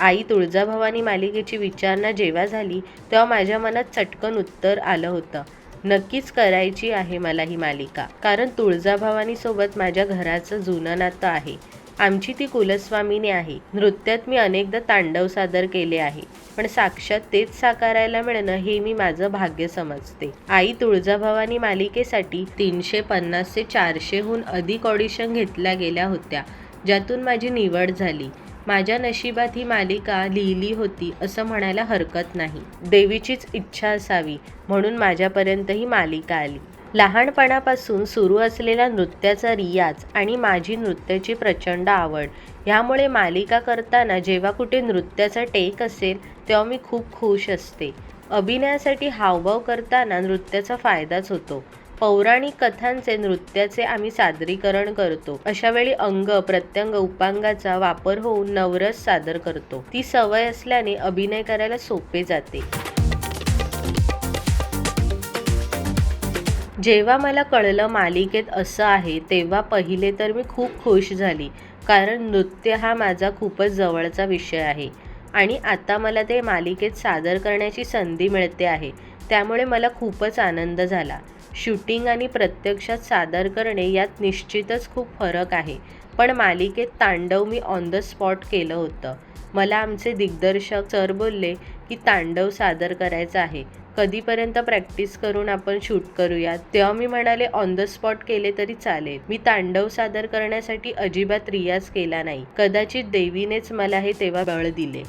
आई तुळजाभवानी मालिकेची विचारणा जेव्हा झाली तेव्हा माझ्या मनात चटकन उत्तर आलं होतं. नक्कीच करायची आहे मला ही मालिका. कारण तुळजाभवानीसोबत माझ्या घराचं जुनं नातं आहे. आमची ती कुलस्वामीने आहे. नृत्यात मी अनेकदा तांडव सादर केले आहे. पण साक्षात तेच साकारायला मिळणं हे मी माझं भाग्य समजते. आई तुळजाभवानी मालिकेसाठी तीनशे पन्नास ते चारशेहून अधिक ऑडिशन घेतल्या गेल्या होत्या ज्यातून माझी निवड झाली. माझ्या नशिबात ही मालिका लिहिली होती असं म्हणायला हरकत नाही. देवीचीच इच्छा असावी म्हणून माझ्यापर्यंत ही मालिका आली. लहानपणापासून सुरू असलेला नृत्याचा रियाज आणि माझी नृत्याची प्रचंड आवड ह्यामुळे मालिका करताना जेव्हा कुठे नृत्याचा टेक असेल तेव्हा मी खूप खुश असते. अभिनयासाठी हावभाव करताना नृत्याचा फायदाच होतो. पौराणिक कथांचे नृत्याचे आम्ही सादरीकरण करतो. अशा वेळी अंग प्रत्यंग उपांगाचा वापर होऊन नवरस सादर करतो. ती सवय असल्याने अभिनय करायला सोपे जाते. जेव्हा मला कळलं मालिकेत असं आहे तेव्हा पहिले तर मी खूप खुश झाली कारण नृत्य हा माझा खूपच जवळचा विषय आहे. आणि आता मला ते मालिकेत सादर करण्याची संधी मिळते आहे. त्यामुळे मला खूपच आनंद झाला. शूटिंग आणि प्रत्यक्षात सादर करणे यात निश्चितच खूप फरक आहे. पण मालिकेत तांडव मी ऑन द स्पॉट केलं होतं. मला आमचे दिग्दर्शक सर बोलले की तांडव सादर करायचं आहे. कधीपर्यंत प्रॅक्टिस करून आपण शूट करूयात तेव्हा मी म्हणाले ऑन द स्पॉट केले तरी चालेल. मी तांडव सादर करण्यासाठी अजिबात रियाज केला नाही. कदाचित देवीनेच मला हे तेव्हा बळ दिले.